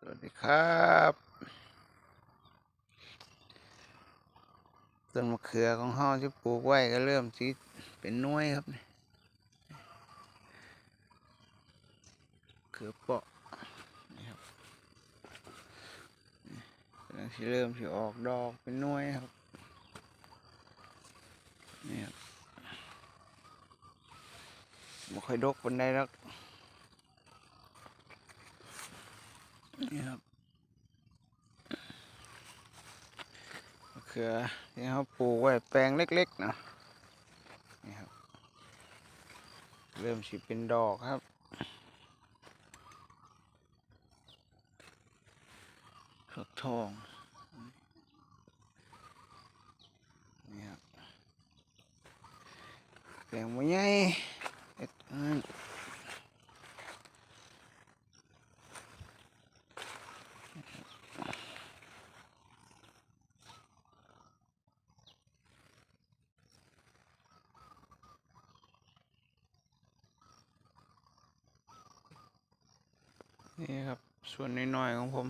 สวัสดีครับต้นมะเขือของเฮาที่ปลูกไว้ก็เริ่มสิเป็นน้วยครับนี่เขือเปาะนี่ครับนี่กำลังสิเริ่มสิออกดอกเป็นน้วยครับนี่ครับบ่ค่อยดกปนใดหรอก นี่ครับมะเขือที่เขาปลูกไว้แปลงเล็กๆเนาะนี่ครับ เริ่มสิเป็นดอกครับฝักทองนี่ครับแปลงไมันใหญ่เอ็ด นี่ครับ ส่วนน้อยๆของผม